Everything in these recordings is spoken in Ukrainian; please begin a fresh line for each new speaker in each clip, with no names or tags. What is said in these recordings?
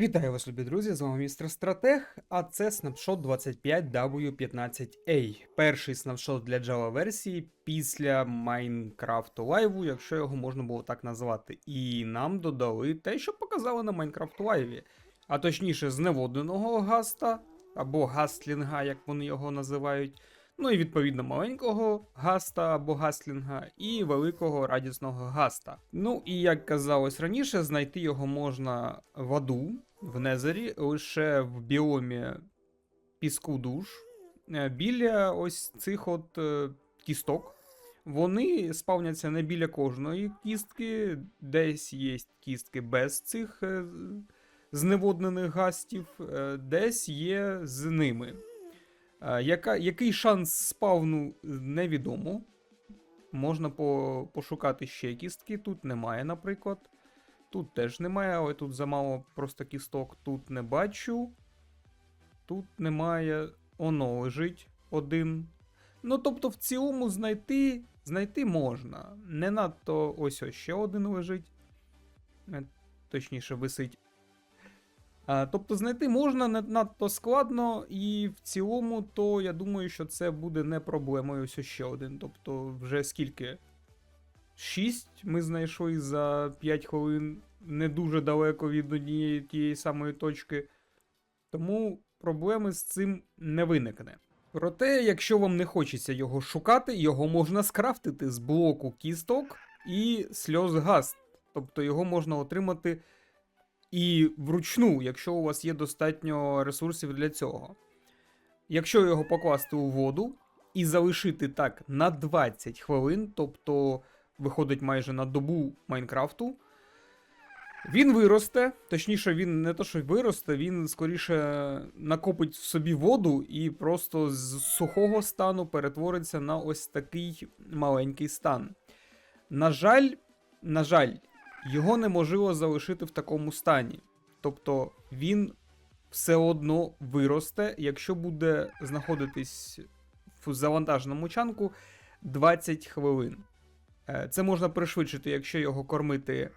Вітаю вас, любі друзі! З вами містер Стратег, а це снапшот 25W15A. Перший снапшот для Java версії після Minecraft Live, якщо його можна було так назвати. І нам додали те, що показали на Minecraft Live. А точніше, зневодненого гаста або гастлінга, як вони його називають. Ну і відповідно маленького гаста або гаслінга, і великого радісного гаста. Ну і як казалось раніше, знайти його можна в аду, в Незері, лише в біомі піску душ, е, біля ось цих от е, кісток. Вони спавняться не біля кожної кістки, десь є кістки без цих е, зневоднених гастів, десь є з ними. Е, Яка, який шанс спавну невідомо. Можна по, пошукати ще кістки. Тут немає, наприклад. Тут теж немає, але тут замало просто кісток. Тут не бачу. Тут немає. Оно лежить один. Ну, тобто, в цілому знайти, знайти можна. Не надто ось ось ще один лежить. Е, Точніше, висить. А, тобто знайти можна не надто складно, і в цілому, то я думаю, що це буде не проблемою ось ще один. Тобто, вже скільки? 6 ми знайшли за 5 хвилин не дуже далеко від однієї тієї самої точки. Тому проблеми з цим не виникне. Проте, якщо вам не хочеться його шукати, його можна скрафтити з блоку кісток і сльоз гаст. Тобто його можна отримати і вручну, якщо у вас є достатньо ресурсів для цього. Якщо його покласти у воду і залишити так на 20 хвилин, тобто виходить майже на добу Майнкрафту, він виросте, точніше, він не то, що виросте, він скоріше накопить в собі воду і просто з сухого стану перетвориться на ось такий маленький стан. На жаль, на жаль, його неможливо залишити в такому стані. Тобто він все одно виросте, якщо буде знаходитись в завантаженому чанку 20 хвилин. Е, Це можна пришвидшити, якщо його кормити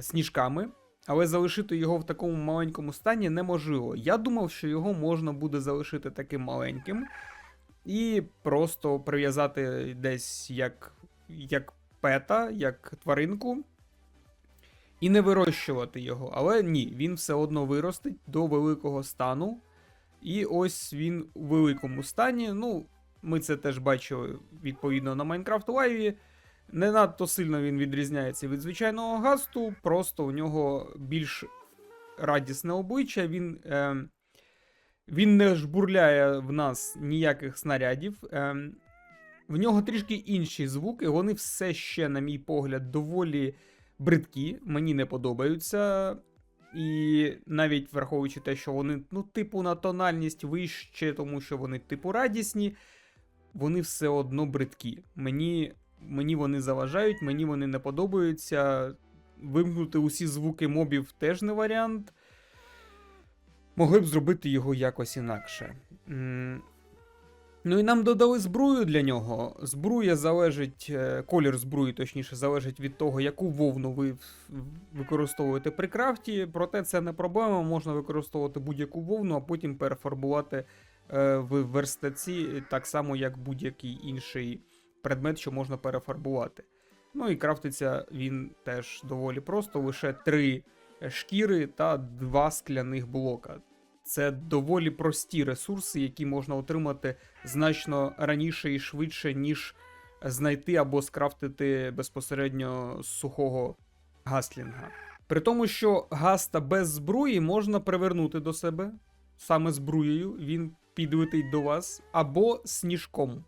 сніжками, але залишити його в такому маленькому стані неможливо. Я думав, що його можна буде залишити таким маленьким і просто прив'язати десь як, як пета, як тваринку. І не вирощувати його. Але ні, він все одно виростить до великого стану. І ось він у великому стані. Ну, ми це теж бачили відповідно на Minecraft Live. Не надто сильно він відрізняється від звичайного гасту, просто у нього більш радісне обличчя. Він, е, він не жбурляє в нас ніяких снарядів. Е, в нього трішки інші звуки, вони все ще, на мій погляд, доволі бридкі, мені не подобаються. І навіть враховуючи те, що вони, ну, типу, на тональність вище, тому що вони, типу, радісні, вони все одно бридкі. Мені, мені вони заважають, мені вони не подобаються. Вимкнути усі звуки мобів теж не варіант. Могли б зробити його якось інакше. Ну і нам додали зброю для нього. Збруя залежить, е, колір збруї, точніше, залежить від того, яку вовну ви використовуєте при крафті. Проте це не проблема, можна використовувати будь-яку вовну, а потім перефарбувати е, в верстаці так само, як будь-який інший предмет, що можна перефарбувати. Ну і крафтиться він теж доволі просто, лише три шкіри та два скляних блока. Це доволі прості ресурси, які можна отримати значно раніше і швидше, ніж знайти або скрафтити безпосередньо з сухого гаслінга. При тому, що гаста без зброї можна привернути до себе саме збруєю, він підлетить до вас, або сніжком.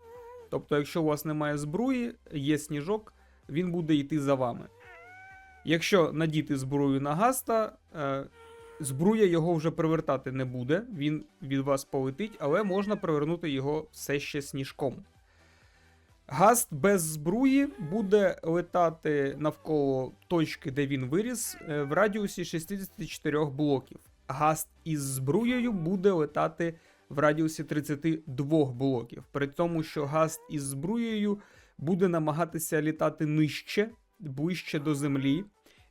Тобто, якщо у вас немає збруї, є сніжок, він буде йти за вами. Якщо надіти зброю на гаста, е, збруя його вже привертати не буде, він від вас полетить, але можна привернути його все ще сніжком. Гаст без збруї буде летати навколо точки, де він виріс, е, в радіусі 64 блоків. Гаст із збруєю буде летати в радіусі 32 блоків. При тому, що гаст із збруєю буде намагатися літати нижче, ближче до землі,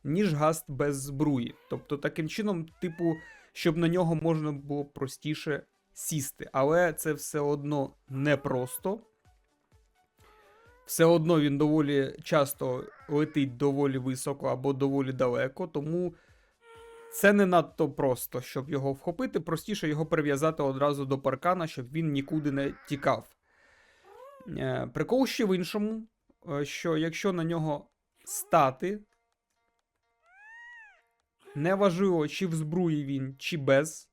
ніж гаст без збруї. Тобто, таким чином, типу, щоб на нього можна було простіше сісти. Але це все одно непросто. Все одно він доволі часто летить доволі високо або доволі далеко, тому це не надто просто, щоб його вхопити. Простіше його прив'язати одразу до паркана, щоб він нікуди не тікав. Е, Прикол ще в іншому, е, що якщо на нього стати, неважливо, чи в збруї він, чи без,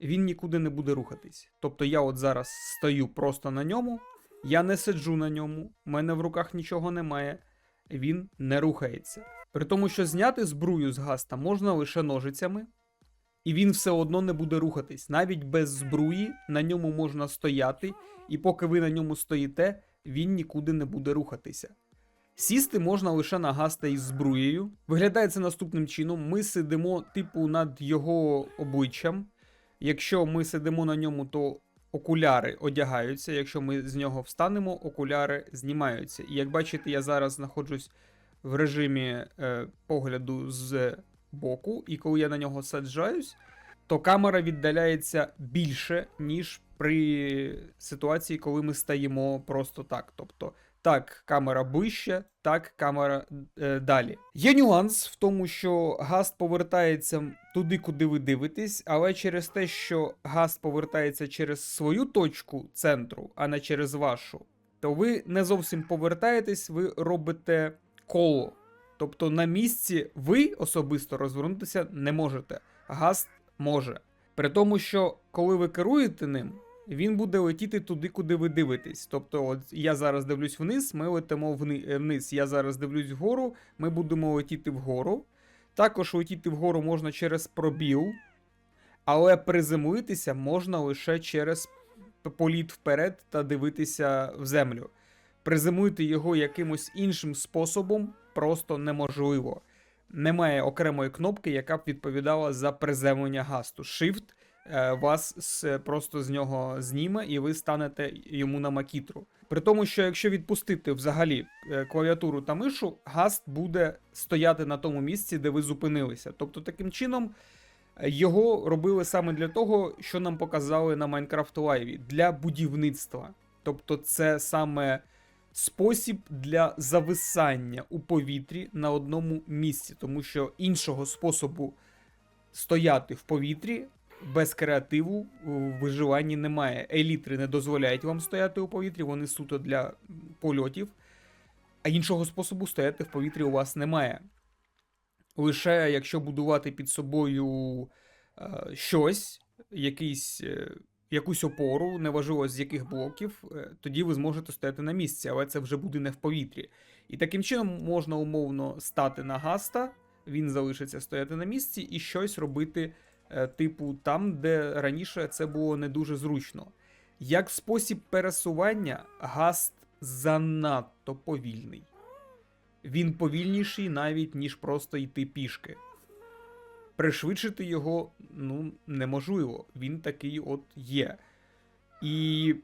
він нікуди не буде рухатись. Тобто я от зараз стою просто на ньому, я не сиджу на ньому, в мене в руках нічого немає, він не рухається. При тому, що зняти збрую з гаста можна лише ножицями, і він все одно не буде рухатись. Навіть без збруї на ньому можна стояти, і поки ви на ньому стоїте, він нікуди не буде рухатися. Сісти можна лише на гаста із збруєю. Виглядає це наступним чином: ми сидимо, типу, над його обличчям. Якщо ми сидимо на ньому, то окуляри одягаються. Якщо ми з нього встанемо, окуляри знімаються. І як бачите, я зараз знаходжусь в режимі е, погляду з боку, і коли я на нього саджаюсь, то камера віддаляється більше, ніж при ситуації, коли ми стаємо просто так. Тобто, так, камера ближче, так, камера е, далі. Є нюанс в тому, що гаст повертається туди, куди ви дивитесь, але через те, що гаст повертається через свою точку центру, а не через вашу, то ви не зовсім повертаєтесь, ви робите коло. Тобто на місці ви особисто розвернутися не можете. Гаст може. При тому, що коли ви керуєте ним, він буде летіти туди, куди ви дивитесь. Тобто, от я зараз дивлюсь вниз, ми летимо е, вниз. Я зараз дивлюсь вгору, ми будемо летіти вгору. Також летіти вгору можна через пробіл, але приземлитися можна лише через політ вперед та дивитися в землю. Приземлити його якимось іншим способом просто неможливо. Немає окремої кнопки, яка б відповідала за приземлення гасту. Shift вас з, просто з нього зніме, і ви станете йому на макітру. При тому, що якщо відпустити взагалі е, клавіатуру та мишу, гаст буде стояти на тому місці, де ви зупинилися. Тобто, таким чином. е, Його робили саме для того, що нам показали на Minecraft Live, для будівництва. Тобто, це саме спосіб для зависання у повітрі на одному місці, тому що іншого способу стояти в повітрі без креативу у виживанні немає. Елітри не дозволяють вам стояти у повітрі, вони суто для польотів, а іншого способу стояти в повітрі у вас немає. Лише якщо будувати під собою е, щось, якийсь, е, якусь опору, неважливо з яких блоків, е, тоді ви зможете стояти на місці, але це вже буде не в повітрі. І таким чином можна умовно стати на гаста, він залишиться стояти на місці і щось робити, е, типу, там, де раніше це було не дуже зручно. Як спосіб пересування, гаст занадто повільний. Він повільніший навіть, ніж просто йти пішки. Пришвидшити його ну, неможливо. Він такий от є. І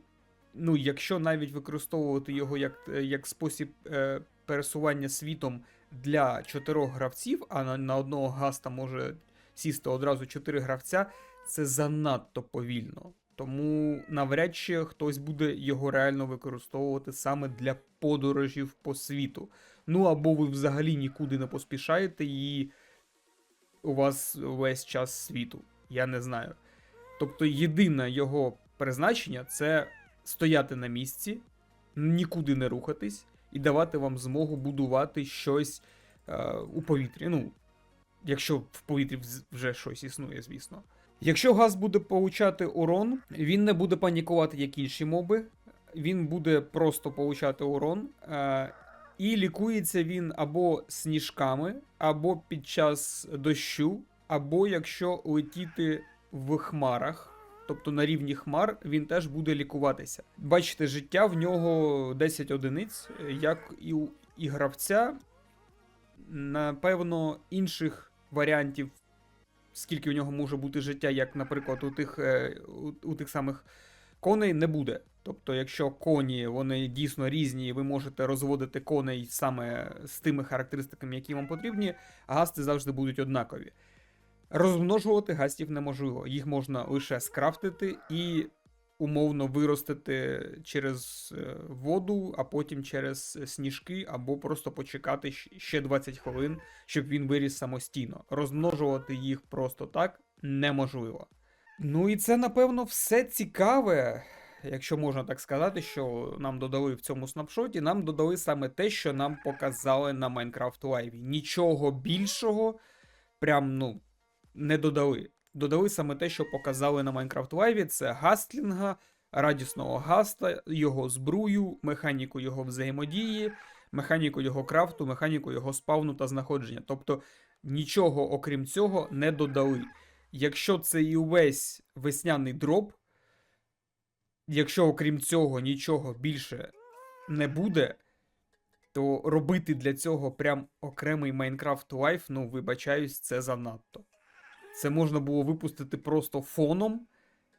ну, якщо навіть використовувати його як, як спосіб е, пересування світом для чотирьох гравців, а на, на одного гаста може сісти одразу чотири гравця, це занадто повільно. Тому навряд чи хтось буде його реально використовувати саме для подорожів по світу. Ну або ви взагалі нікуди не поспішаєте і у вас весь час світу. Я не знаю. Тобто, єдине його призначення це стояти на місці, нікуди не рухатись і давати вам змогу будувати щось е, у повітрі. Ну, якщо в повітрі вже щось існує, звісно. Якщо газ буде получати урон, він не буде панікувати, як інші моби. Він буде просто получати урон. Е, і лікується він або сніжками, або під час дощу, або якщо летіти в хмарах. Тобто на рівні хмар він теж буде лікуватися. Бачите, життя в нього 10 одиниць, як і у і гравця. Напевно, інших варіантів, скільки у нього може бути життя, як, наприклад, у тих, е, у, у тих самих Коней не буде. Тобто, якщо коні вони дійсно різні, і ви можете розводити коней саме з тими характеристиками, які вам потрібні, гасти завжди будуть однакові. Розмножувати гастів неможливо, їх можна лише скрафтити і умовно виростити через е, воду, а потім через сніжки, або просто почекати ще 20 хвилин, щоб він виріс самостійно. Розмножувати їх просто так неможливо. Ну і це, напевно, все цікаве, якщо можна так сказати, що нам додали в цьому снапшоті. Нам додали саме те, що нам показали на Minecraft Live. Нічого більшого прям, ну, не додали. Додали саме те, що показали на Minecraft Live. Це гастлінга, радісного гаста, його збрую, механіку його взаємодії, механіку його крафту, механіку його спавну та знаходження. Тобто нічого окрім цього не додали. Якщо це і увесь весняний дроп, якщо окрім цього нічого більше не буде, то робити для цього прям окремий Minecraft Live, ну, вибачаюсь, це занадто. Це можна було випустити просто фоном,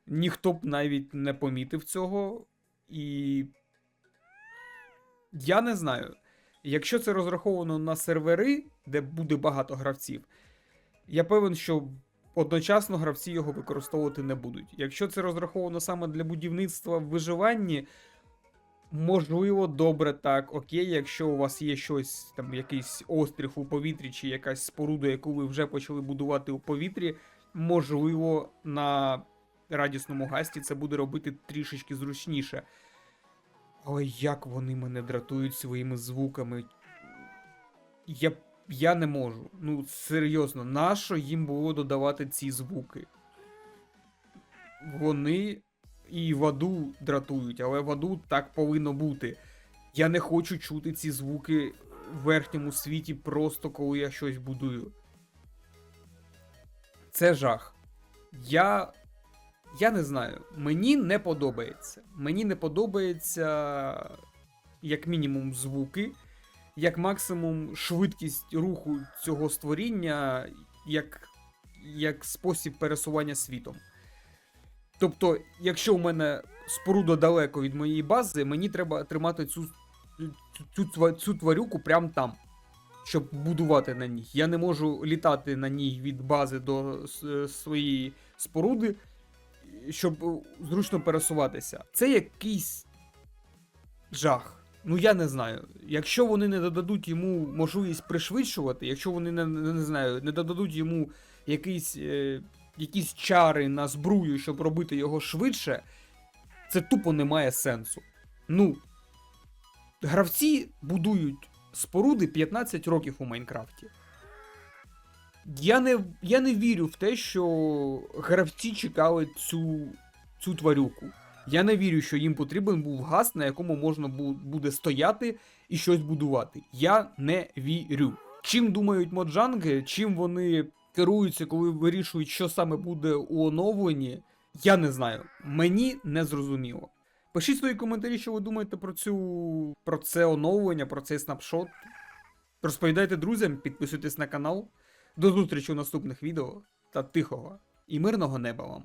ніхто б навіть не помітив цього. І. Я не знаю. Якщо це розраховано на сервери, де буде багато гравців, я певен, що одночасно гравці його використовувати не будуть. Якщо це розраховано саме для будівництва в виживанні, можливо, добре так, окей, якщо у вас є щось, там якийсь острів у повітрі, чи якась споруда, яку ви вже почали будувати у повітрі, можливо, на радісному гасті це буде робити трішечки зручніше. Ой, як вони мене дратують своїми звуками. Я, я не можу. Ну, серйозно, нащо їм було додавати ці звуки? Вони і в дратують, але в так повинно бути. Я не хочу чути ці звуки в верхньому світі просто коли я щось будую. Це жах. Я. Я не знаю. Мені не подобається. Мені не подобається, як мінімум, звуки, як максимум швидкість руху цього створіння, як, як спосіб пересування світом. Тобто, якщо у мене споруда далеко від моєї бази, мені треба тримати цю, цю, цю, цю тварюку прямо там, щоб будувати на ній. Я не можу літати на ній від бази до своєї споруди, щоб зручно пересуватися. Це якийсь жах. Ну я не знаю. Якщо вони не додадуть йому можливість пришвидшувати, якщо вони не, не, не знаю, не додадуть йому якийсь, е, якісь чари на збрую, щоб робити його швидше, це тупо не має сенсу. Ну, гравці будують споруди 15 років у Майнкрафті. Я не, я не вірю в те, що гравці чекали цю, цю тварюку. Я не вірю, що їм потрібен був газ, на якому можна буде стояти і щось будувати. Я не вірю. Чим думають моджанги, чим вони керуються, коли вирішують, що саме буде у оновленні, я не знаю. Мені не зрозуміло. Пишіть свої коментарі, що ви думаєте про цю про це оновлення, про цей снапшот. Розповідайте друзям, підписуйтесь на канал. До зустрічі у наступних відео та тихого і мирного неба вам.